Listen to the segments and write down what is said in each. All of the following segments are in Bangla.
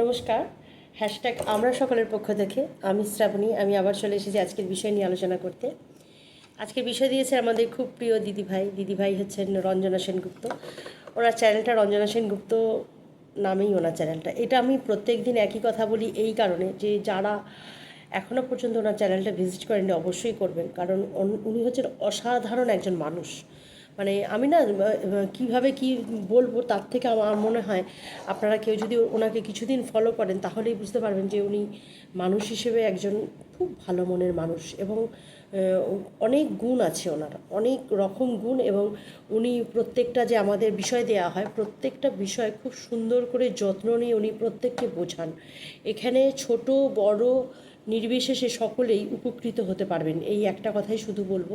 নমস্কার। হ্যাশট্যাগ আমরা সকলের পক্ষ থেকে। আমি শ্রাবণী, আমি আবার চলে এসেছি আজকের বিষয় নিয়ে আলোচনা করতে। আজকের বিষয় দিয়েছে আমাদের খুব প্রিয় দিদিভাই। দিদিভাই হচ্ছেন রঞ্জনা সেনগুপ্ত। ওনার চ্যানেলটা রঞ্জনা সেনগুপ্ত নামেই ওনার চ্যানেলটা। এটা আমি প্রত্যেক দিন একই কথা বলি এই কারণে যে যারা এখনও পর্যন্ত ওনার চ্যানেলটা ভিজিট করেননি অবশ্যই করবেন। কারণ উনি হচ্ছেন অসাধারণ একজন মানুষ। মানে আমি না কীভাবে কি বলব তার থেকে আমার মনে হয় আপনারা কেউ যদি ওনাকে কিছুদিন ফলো করেন তাহলেই বুঝতে পারবেন যে উনি মানুষ হিসেবে একজন খুব ভালো মনের মানুষ এবং অনেক গুণ আছে ওনার, অনেক রকম গুণ এবং উনি প্রত্যেকটা যে আমাদের বিষয় দেওয়া হয়, প্রত্যেকটা বিষয় খুব সুন্দর করে যত্ন নিয়ে উনি প্রত্যেককে বোঝান। এখানে ছোট, বড় নির্বিশেষে সকলেই উপকৃত হতে পারবেন। এই একটা কথাই শুধু বলব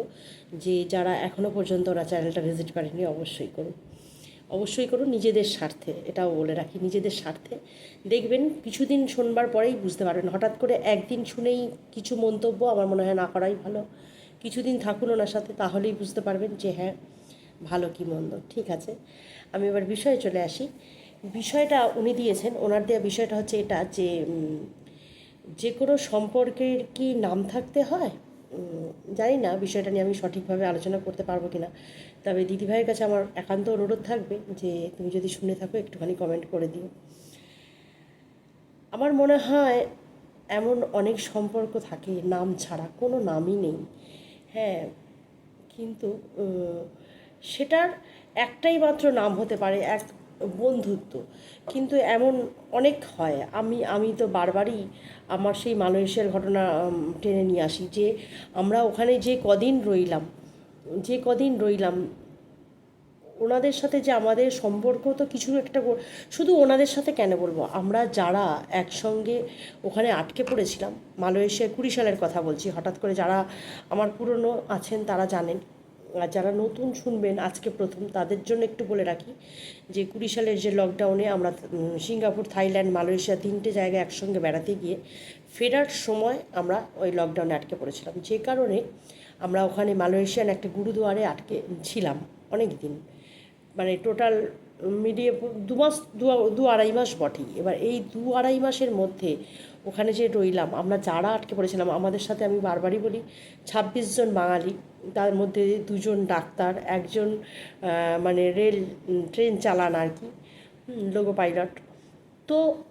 যে, যারা এখনও পর্যন্ত ওরা চ্যানেলটা ভিজিট করেনি অবশ্যই করুন। অবশ্যই করুন নিজেদের স্বার্থে, এটাও বলে রাখি, নিজেদের স্বার্থে। দেখবেন কিছুদিন শোনবার পরেই বুঝতে পারবেন, হঠাৎ করে একদিন শুনেই কিছু মন্তব্য আমার মনে হয় না করাই ভালো। কিছুদিন থাকুন ওনার সাথে, তাহলেই বুঝতে পারবেন যে হ্যাঁ ভালো কি মন্দ। ঠিক আছে? আমি এবার বিষয়ে চলে আসি। বিষয়টা উনি দিয়েছেন, ওনার দেওয়া বিষয়টা হচ্ছে এটা যে যে কোনো সম্পর্কের কি নাম থাকতে হয়? জানি না, বিষয়টা নিয়ে আমি সঠিকভাবে আলোচনা করতে পারব কি না তবে দিদিভাইয়ের কাছে আমার একান্ত অনুরোধ থাকবে যে তুমি যদি শুনে থাকো, একটুখানি কমেন্ট করে দিও। আমার মনে হয় এমন অনেক সম্পর্ক থাকে, নাম ছাড়া কোনো নামই নেই। হ্যাঁ কিন্তু সেটার একটাই মাত্র নাম হতে পারে, এক বন্ধুত্ব। কিন্তু এমন অনেক হয়, আমি আমি তো বারবারই আমার সেই মালয়েশিয়ার ঘটনা টেনে নিয়ে আসি যে আমরা ওখানে যে কদিন রইলাম, যে কদিন রইলাম, ওনাদের সাথে যে আমাদের সম্পর্ক তো কিছু একটা শুধু ওনাদের সাথে কেন বলব? আমরা যারা একসঙ্গে ওখানে আটকে পড়েছিলাম মালয়েশিয়া কুড়ি সালের কথা বলছি, হঠাৎ করে যারা আমার পুরনো আছেন তারা জানেন যারা নতুন শুনবেন, আজকে প্রথম, তাদের জন্য একটু বলে রাখি যে কুড়ি সালের যে লকডাউনে আমরা সিঙ্গাপুর, থাইল্যান্ড, মালয়েশিয়া তিনটে জায়গায় একসঙ্গে বেড়াতে গিয়ে ফেরার সময় আমরা ওই লকডাউনে আটকে পড়েছিলাম। যে কারণে আমরা ওখানে মালয়েশিয়ান একটা গুরুদুয়ারে আটকে ছিলাম অনেক দিন মানে টোটাল মিডিয়ে দু মাস, দু দু আড়াই মাস বটেই। এবার এই দু আড়াই মাসের মধ্যে ওখানে যে রইলাম, আমরা যারা আটকে পড়েছিলাম, আমাদের সাথে আমি বারবারই বলি, ছাব্বিশ জন বাঙালি, তার মধ্যে দুজন ডাক্তার, একজন মানে রেল ট্রেন চালান আর কি লোগো পাইলট। তো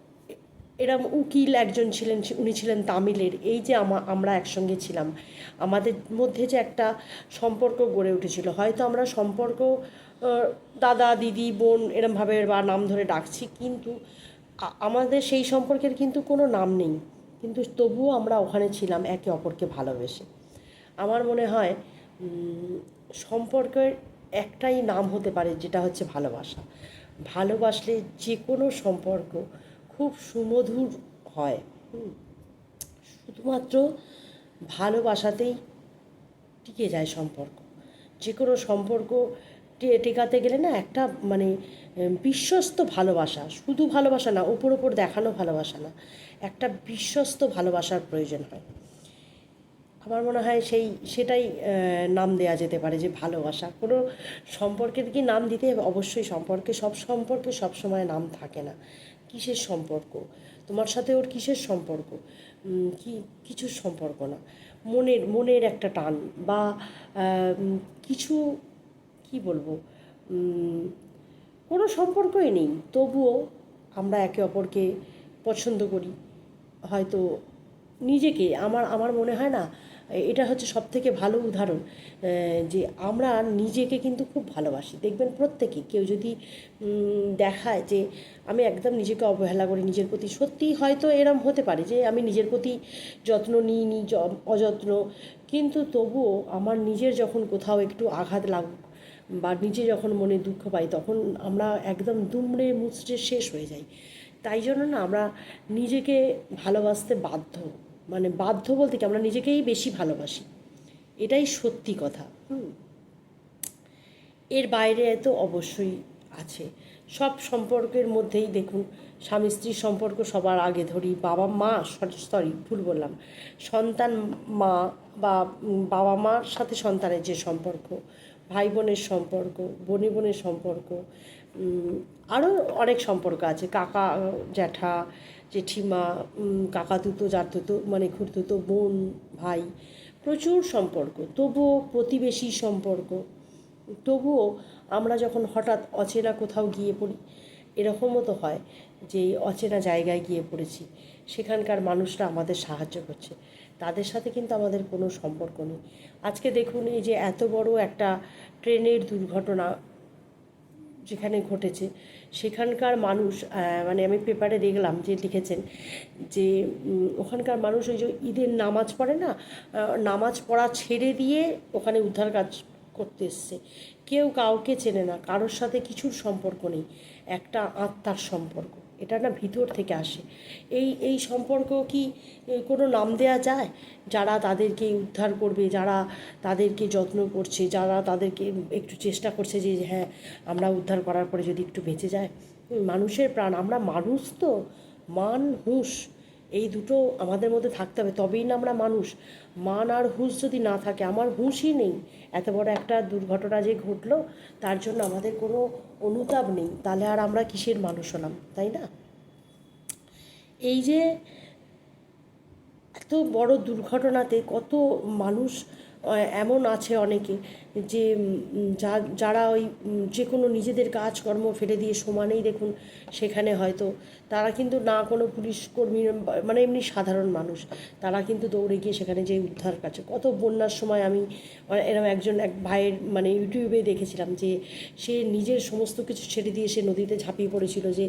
এরম উকিল একজন ছিলেন, উনি ছিলেন তামিলের, এই যে আমা- আমরা একসঙ্গে ছিলাম, আমাদের মধ্যে যে একটা সম্পর্ক গড়ে উঠেছিল। হয়তো আমরা সম্পর্ক দাদা, দিদি, বোন, এরমভাবে বা নাম ধরে ডাকছি, কিন্তু আমাদের সেই সম্পর্কের কিন্তু কোনো নাম নেই। কিন্তু তবুও আমরা ওখানে ছিলাম একে অপরকে ভালোবেসে। আমার মনে হয় সম্পর্কের একটাই নাম হতে পারে যেটা হচ্ছে ভালোবাসা। ভালোবাসলে যে কোনো সম্পর্ক খুব সুমধুর হয়। শুধুমাত্র ভালোবাসাতেই টিকে যায় সম্পর্ক। যে কোনো সম্পর্ক টেকাতে গেলে না একটা মানে বিশ্বস্ত ভালোবাসা। শুধু ভালোবাসা না, ওপর ওপর দেখানো ভালোবাসা না, একটা বিশ্বস্ত ভালোবাসার প্রয়োজন হয়। আমার মনে হয় সেই, সেটাই নাম দেয়া যেতে পারে যে ভালোবাসা। কোনো সম্পর্কের কি নাম দিতে অবশ্যই সম্পর্কে, সব সম্পর্কে সব সময় নাম থাকে না। কিসের সম্পর্ক? তোমার সাথে ওর কিসের সম্পর্ক? কি, কিছুর সম্পর্ক না। মনের মনের একটা টান বা কিছু কি বলব? কোনো সম্পর্কই নেই। তবুও আমরা একে অপরকে পছন্দ করি। হয়তো নিজেকে, আমার আমার মনে হয় না, এটা হচ্ছে সব থেকে ভালো উদাহরণ যে আমরা নিজেকে কিন্তু খুব ভালোবাসি। দেখবেন প্রত্যেকে, কেউ যদি দেখায় যে আমি একদম নিজেকে অবহেলা করি, নিজের প্রতি সত্যি হয়তো এরম হতে পারে যে আমি নিজের প্রতি যত্ন নিই নি অযত্ন। কিন্তু তবুও আমার নিজের যখন কোথাও একটু আঘাত লাগুক বা নিজে যখন মনে দুঃখ পাই, তখন আমরা একদম দুমড়ে মুচড়ে শেষ হয়ে যাই। তাই জন্য না আমরা নিজেকে ভালোবাসতে বাধ্য মানে বাধ্য বলতে কি, আমরা নিজেকেই বেশি ভালোবাসি। এটাই সত্যি কথা, হুম। এর বাইরে তো অবশ্যই আছে। সব সম্পর্কের মধ্যেই দেখুন, স্বামী স্ত্রীর সম্পর্ক সবার আগে ধরি, বাবা মা, সরি ভুল বললাম। সন্তান মা বা বাবা মার সাথে সন্তানের যে সম্পর্ক ভাই বোনের সম্পর্ক বোনে বোনের সম্পর্ক আরও অনেক সম্পর্ক আছে। কাকা, জ্যাঠা, জেঠিমা কাকা দুতো জাত দুতো মানে খুঁড়তুতো বোন, ভাই, প্রচুর সম্পর্ক। তবুও প্রতিবেশী সম্পর্ক। তবুও আমরা যখন হঠাৎ অচেনা কোথাও গিয়ে পড়ি, এরকমও তো হয় যে অচেনা জায়গায় গিয়ে পড়েছি। সেখানকার মানুষরা আমাদের সাহায্য করছে। তাদের সাথে কিন্তু আমাদের কোনো সম্পর্ক নেই। আজকে দেখুন এই যে এত বড় একটা ট্রেনের দুর্ঘটনা যেখানে ঘটেছে, সেখানকার মানুষ মানে আমি পেপারে দেখলাম যে লিখেছেন যে ওখানকার মানুষ ওই যে ঈদের নামাজ পড়ে না নামাজ পড়া ছেড়ে দিয়ে ওখানে উদ্ধার কাজ করতে এসছে। কেউ কাউকে চেনে না, কারোর সাথে কিছুর সম্পর্ক নেই, একটা আত্মার সম্পর্ক। এটা না ভিতর থেকে আসে। এই এই সম্পর্ক কি কোনো নাম দেয়া যায়? যারা তাদেরকে উদ্ধার করবে, যারা তাদেরকে যত্ন করছে, যারা তাদেরকে একটু চেষ্টা করছে যে হ্যাঁ আমরা উদ্ধার করার পরে যদি একটু বেঁচে যায়। মানুষের প্রাণ, আমরা মানুষ তো, মান হুঁশ। এই দুটো আমাদের মধ্যে থাকতে হবে। তবেই না আমরা মানুষ। মান আর হুঁশ যদি না থাকে, আমার হুঁশই নেই। এত বড় একটা দুর্ঘটনা যে ঘটলো, তার জন্য আমাদের কোনো অনুতাপ নেই। তাহলে আর আমরা কিসের মানুষ হলাম, তাই না? এই যে এত বড় দুর্ঘটনাতে কত মানুষ এমন আছে অনেকে যে যারা ওই যে কোনো নিজেদের কাজকর্ম ফেলে দিয়ে সমানেই দেখুন সেখানে হয়তো, তারা কিন্তু না কোনো পুলিশ কর্মী মানে এমনি সাধারণ মানুষ, তারা কিন্তু দৌড়ে গিয়ে সেখানে যে উদ্ধার কাছে কত বন্যার সময় আমি এরকম একজন এক ভাইয়ের মানে ইউটিউবে দেখেছিলাম যে, সে নিজের সমস্ত কিছু ছেড়ে দিয়ে সে নদীতে ঝাঁপিয়ে পড়েছিল যে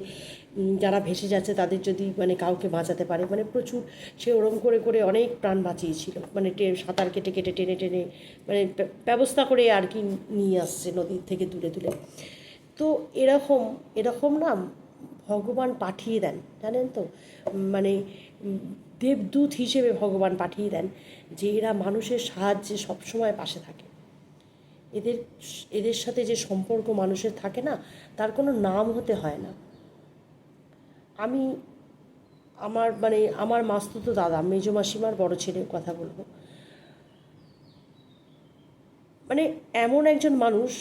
যারা ভেসে যাচ্ছে তাদের যদি মানে কাউকে বাঁচাতে পারে মানে প্রচুর সে ওরম করে করে অনেক প্রাণ বাঁচিয়েছিল। মানে টে- সাঁতার কেটে কেটে, টেনে টেনে মানে ব্যবস্থা করে আর কি নিয়ে আসছে নদীর থেকে দূরে দূরে। তো এরকম এরকম না ভগবান পাঠিয়ে দেন, জানেন তো? মানে দেবদূত হিসেবে ভগবান পাঠিয়ে দেন যে এরা মানুষের সাহায্যে সবসময় পাশে থাকে। এদের এদের সাথে যে সম্পর্ক মানুষের থাকে না, তার কোনো নাম হতে হয় না। আমি আমার মানে আমার মাস্তুতো দাদা, মেজো মাসিমার বড় ছেলের কথা বলব। মানে এমন একজন মানুষ,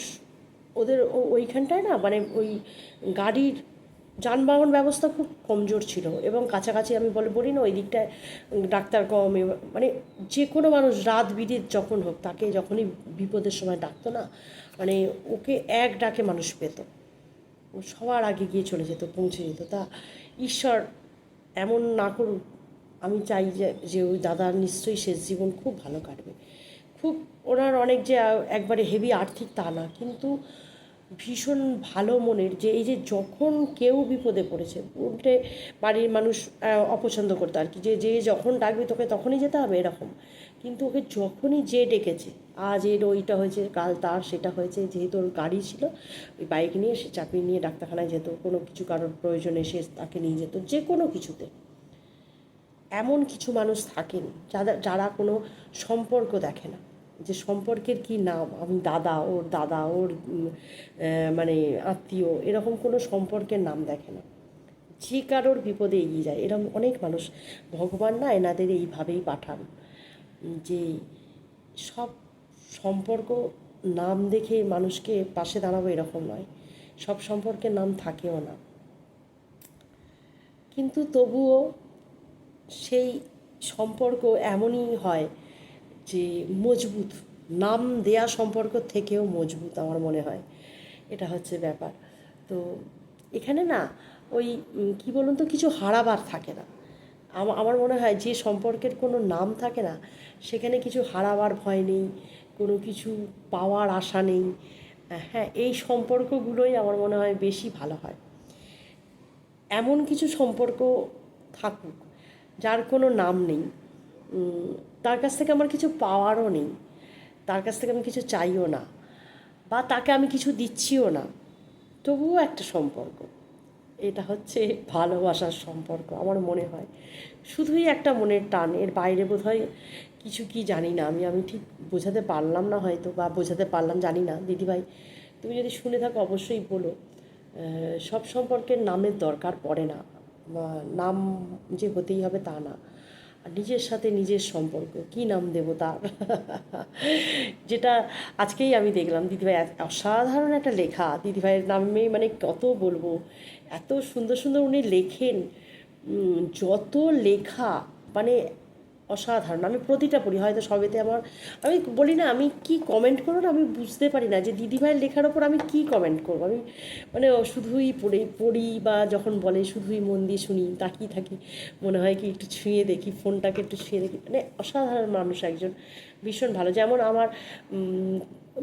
ওদের ওইখানটায় না মানে ওই গাড়ির যানবাহন ব্যবস্থা খুব কমজোর ছিল এবং কাছাকাছি আমি বলে, বলি না, ওই দিকটায় ডাক্তার কম মানে যে কোনো মানুষ রাত বিদিত যখন হোক, তাকে যখনই বিপদের সময় ডাকতো না মানে ওকে এক ডাকে মানুষ পেত। সবার আগে গিয়ে চলে যেত, পৌঁছে যেত। তা ঈশ্বর এমন না করুক, আমি চাই যে যে ওই দাদার নিশ্চয়ই শেষ জীবন খুব ভালো কাটবে। খুব ওনার অনেক যে, একবারে হেভি আর্থিক তা না, কিন্তু ভীষণ ভালো মনের যে, এই যে যখন কেউ বিপদে পড়েছে, উল্টে বাড়ির মানুষ অপছন্দ করতো আর কি। যে যে যখন ডাকবে তোকে তখনই যেতে হবে এরকম। কিন্তু ওকে যখনই যে ডেকেছে আজ এর ওইটা হয়েছে, কাল তার সেটা হয়েছে, যেহেতু ওর গাড়ি ছিল, ওই বাইক নিয়ে সে চাপিয়ে নিয়ে ডাক্তারখানায় যেত, কোনো কিছু কারোর প্রয়োজনে সে তাকে নিয়ে যেত, যে কোনো কিছুতে। এমন কিছু মানুষ থাকেন যারা যারা কোনো সম্পর্ক দেখে না, যে সম্পর্কের কি নাম, আমি দাদা, ওর দাদা, ওর মানে আত্মীয়, এরকম কোনো সম্পর্কের নাম দেখে না। যে কারোর বিপদে এগিয়ে যায়, এরকম অনেক মানুষ, ভগবান না এনাদের এইভাবেই পাঠান, যে সব সম্পর্ক নাম দেখে মানুষকে পাশে দাঁড়াবো এরকম নয়। সব সম্পর্কের নাম থাকেও না। কিন্তু তবুও সেই সম্পর্ক এমনই হয় যে মজবুত, নাম দেয়া সম্পর্ক থেকেও মজবুত আমার মনে হয়। এটা হচ্ছে ব্যাপার। তো এখানে না ওই কি বলুন তো, কিছু হারাবার থাকে না। আমার মনে হয় যে সম্পর্কের কোনো নাম থাকে না, সেখানে কিছু হারাবার ভয় নেই কোনো কিছু পাওয়ার আশা নেই। হ্যাঁ এই সম্পর্কগুলোই আমার মনে হয় বেশি ভালো হয়। এমন কিছু সম্পর্ক থাকুক, যার কোনো নাম নেই। তার কাছ থেকে আমার কিছু পাওয়ারও নেই, তার কাছ থেকে আমি কিছু চাইও না, বা তাকে আমি কিছু দিচ্ছিও না। তবুও একটা সম্পর্ক, এটা হচ্ছে ভালোবাসার সম্পর্ক, আমার মনে হয়। শুধুই একটা মনের টান, এর বাইরে বোধহয় কিছু কি জানি না। আমি আমি ঠিক বোঝাতে পারলাম না হয়তো বা বোঝাতে পারলাম, জানি না। দিদিভাই, তুমি যদি শুনে থাকো অবশ্যই বলো। সব সম্পর্কের নামের দরকার পড়ে না। নাম যে হতেই হবে তা না। নিজের সাথে নিজের সম্পর্ক, কী নাম দেব তার? যেটা আজকেই আমি দেখলাম। দিদিভাই অসাধারণ একটা লেখা। দিদিভাইয়ের নামে মানে কত বলব? এত সুন্দর সুন্দর উনি লেখেন। যত লেখা মানে অসাধারণ। আমি প্রতিটা পড়ি, হয়তো সবেতে আমার আমি বলি না, আমি কি কমেন্ট করব না, আমি বুঝতে পারি না যে দিদিভাইয়ের লেখার ওপর আমি কি কমেন্ট করব। আমি মানে শুধুই পড়ে, পড়ি বা যখন বলে শুধুই মন দিয়ে শুনি, তাকিয়ে থাকি, মনে হয় কি একটু ছুঁয়ে দেখি, ফোনটাকে একটু ছুঁয়ে দেখি। মানে অসাধারণ মানুষ একজন, ভীষণ ভালো। যেমন আমার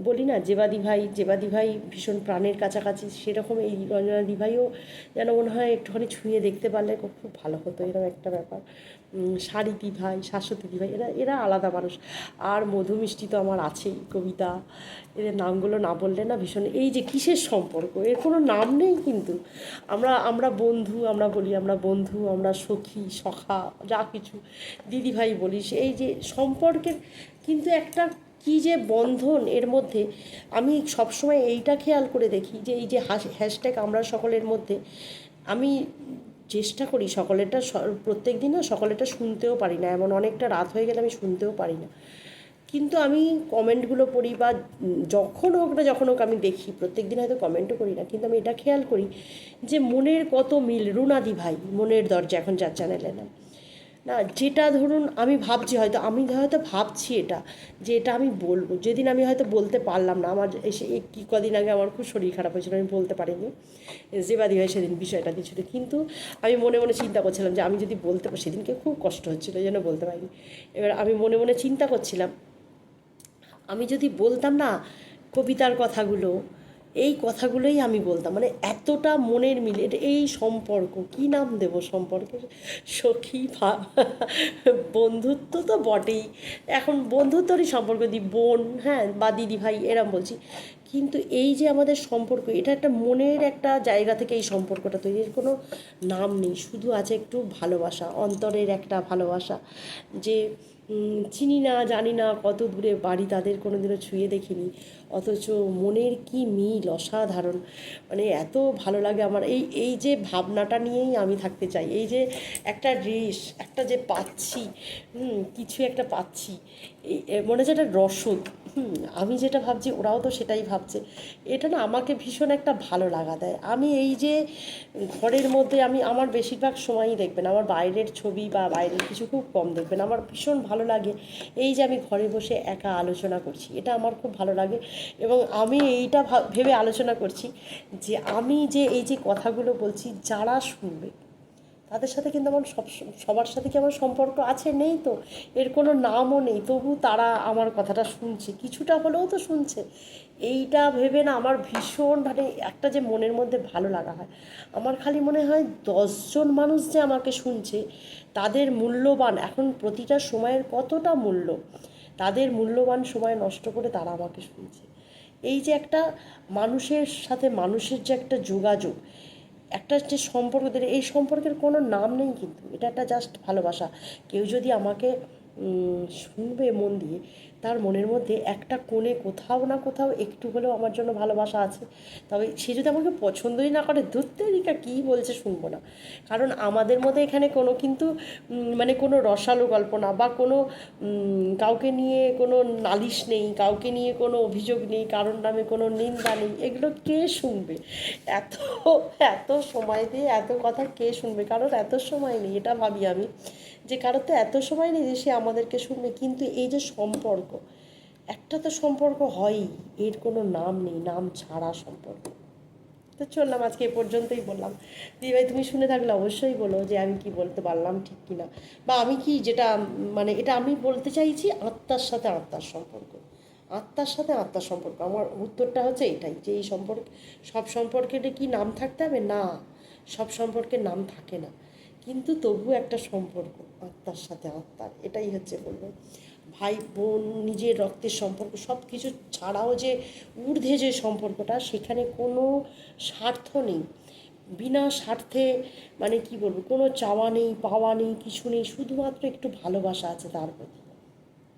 বলি না, জেবাদি ভাই জেবাদি ভাই ভীষণ প্রাণের কাছাকাছি, সেরকম এই রঞ্জনা দি ভাইও যেন মনে হয় একটুখানি ছুঁয়ে দেখতে পারলে খুব ভালো হতো, এরকম একটা ব্যাপার। উম, সারিতি ভাই শাশ্বতী দিভাই এরা এরা আলাদা মানুষ। আর মধু মিষ্টি তো আমার আছেই কবিতা। এদের নামগুলো না বললে না ভীষণ এই যে কিসের সম্পর্ক? এর কোনো নাম নেই কিন্তু। আমরা আমরা বন্ধু আমরা বলি আমরা বন্ধু আমরা সখী সখা যা কিছু। দিদি ভাই বলিস এই যে সম্পর্কের কিন্তু একটা কি যে বন্ধন এর মধ্যে। আমি সবসময় এইটা খেয়াল করে দেখি যে এই যে হ্যাশট্যাগ আমরা সকলের মধ্যে আমি চেষ্টা করি সকলেরটা প্রত্যেক দিন না সকলেরটা শুনতেও পারি না। এমন অনেকটা রাত হয়ে গেলে আমি শুনতেও পারি না। কিন্তু আমি কমেন্টগুলো পড়ি বা যখন হোক না যখন হোক আমি দেখি, প্রত্যেক দিন হয়তো কমেন্টও করি না। কিন্তু আমি এটা খেয়াল করি যে মনের কত মিল, রুনাদি ভাই, মনের দরজা এখন যার চ্যানেলে না না, যেটা ধরুন আমি ভাবছি, হয়তো আমি হয়তো ভাবছি এটা, যে এটা আমি বলব। যেদিন আমি হয়তো বলতে পারলাম না, আমার এসে কি কদিন আগে আমার খুব শরীর খারাপ হয়েছিল, আমি বলতে পারিনি। জেবাদি হয় সেদিন বিষয়টা দিয়েছিল। কিন্তু আমি মনে মনে চিন্তা করছিলাম যে আমি যদি বলতে পারি, সেদিনকে খুব কষ্ট হচ্ছিল জন্য বলতে পারিনি। এবার আমি মনে মনে চিন্তা করছিলাম, আমি যদি বলতাম না কবিতার কথাগুলো এই কথাগুলোই আমি বলতাম। মানে এতটা মনের মিল, এটা এই সম্পর্ক, কি নাম দেব সম্পর্কের সখী ভাব বন্ধুত্ব তো বটেই। এখন বন্ধুত্বরই সম্পর্ক দিই বোন হ্যাঁ বা দিদি, ভাই, এরম বলছি। কিন্তু এই যে আমাদের সম্পর্ক, এটা একটা মনের একটা জায়গা থেকে এই সম্পর্কটা তৈরি। এর কোনো নাম নেই। শুধু আছে একটু ভালোবাসা, অন্তরের একটা ভালোবাসা। যে চিনি না জানি না কত দূরে বাড়ি তাদের কোনো দিনও ছুঁয়ে দেখিনি। অথচ মনের কি মিল অসাধারণ। মানে এত ভালো লাগে আমার। এই এই যে ভাবনাটা নিয়েই আমি থাকতে চাই। এই যে একটা রেশ একটা যে পাচ্ছি হুম, কিছু একটা পাচ্ছি এই মনে হচ্ছে একটা রসদ। আমি যেটা ভাবছি ওরাও তো সেটাই ভাবছে। এটা না আমাকে ভীষণ একটা ভালো লাগা দেয়। আমি এই যে ঘরের মধ্যে আমি আমার বেশিরভাগ সময়ই দেখবেন আমার বাইরের ছবি বা বাইরের কিছু খুব কম দেখবেন। আমার ভীষণ ভালো লাগে। এই যে আমি ঘরে বসে একা আলোচনা করছি, এটা আমার খুব ভালো লাগে এবং আমি এইটা ভেবে আলোচনা করছি যে আমি যে এই যে কথাগুলো বলছি, যারা শুনবে তাদের সাথে কিন্তু আমার সব, সবার সাথে কি আমার সম্পর্ক আছে? নেই তো। এর কোনো নামও নেই। তবু তারা আমার কথাটা শুনছে। কিছুটা হলেও তো শুনছে। এইটা ভেবে না আমার ভীষণ মানে একটা যে মনের মধ্যে ভালো লাগা হয়। আমার খালি মনে হয় দশজন মানুষ যে আমাকে শুনছে, তাদের মূল্যবান এখন প্রতিটা সময়ের কতটা মূল্য, তাদের মূল্যবান সময় নষ্ট করে তারা আমাকে শুনছে। এই যে একটা মানুষের সাথে মানুষের যে একটা যোগাযোগ একটা যে সম্পর্ক, এই সম্পর্কের কোনো নাম নেই কিন্তু। এটা একটা জাস্ট ভালোবাসা। কেউ যদি আমাকে শুনবে মন দিয়ে, তার মনের মধ্যে একটা কোণে কোথাও না কোথাও একটু হলেও আমার জন্য ভালোবাসা আছে। তবে সে যদি আমাকে পছন্দই না করে ধরতে কী বলছে শুনব না। কারণ আমাদের মধ্যে এখানে কোনো কিন্তু মানে কোনো রসালো গল্প না বা কোনো কাউকে নিয়ে কোনো নালিশ নেই, কাউকে নিয়ে কোনো অভিযোগ নেই, কারোর নামে কোনো নিন্দা নেই, এগুলো কে শুনবে? এত এত সময় দিয়ে এত কথা কে শুনবে? কারণ এত সময় নেই, এটা ভাবি আমি। যে কারোর তো এত সময় নেই যে সে আমাদেরকে শুনবে, কিন্তু এই যে সম্পর্ক, একটা তো সম্পর্ক হয়ই, এর কোনো নাম নেই, নাম ছাড়া সম্পর্ক। তো চললাম, আজকে এ পর্যন্তই বললাম। দিদি ভাই, তুমি শুনে থাকলে অবশ্যই বলো যে আমি কি বলতে পারলাম ঠিক কি না বা আমি কি যেটা মানে এটা আমি বলতে চাইছি আত্মার সাথে আত্মার সম্পর্ক। আত্মার সাথে আত্মার সম্পর্ক। আমার উত্তরটা হচ্ছে এটাই, যে এই সম্পর্ক, সব সম্পর্কের কি নাম থাকতে হবে? না, সব সম্পর্কের নাম থাকে না। কিন্তু তবু একটা সম্পর্ক, আত্মার সাথে আত্মার, এটাই হচ্ছে বলব। ভাই বোন, নিজের রক্তের সম্পর্ক সব কিছু ছাড়াও যে ঊর্ধ্বে যে সম্পর্কটা, সেখানে কোনো স্বার্থ নেই। বিনা স্বার্থে মানে কি বলব, কোনো চাওয়া নেই, পাওয়া নেই, কিছু নেই, শুধুমাত্র একটু ভালোবাসা আছে তার প্রতি।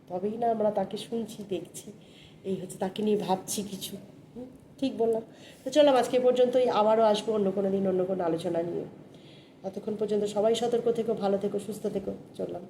তবেই না আমরা তাকে শুনছি, দেখছি, এই হচ্ছে তাকে নিয়ে ভাবছি কিছু। ঠিক বললাম। তো চললাম আজকে পর্যন্তই, আবারও আসব অন্য কোনো দিন, অন্য কোনো আলোচনা নিয়ে। ততক্ষণ পর্যন্ত সবাই সতর্ক থেকো ভালো থেকো সুস্থ থেকো। চললাম।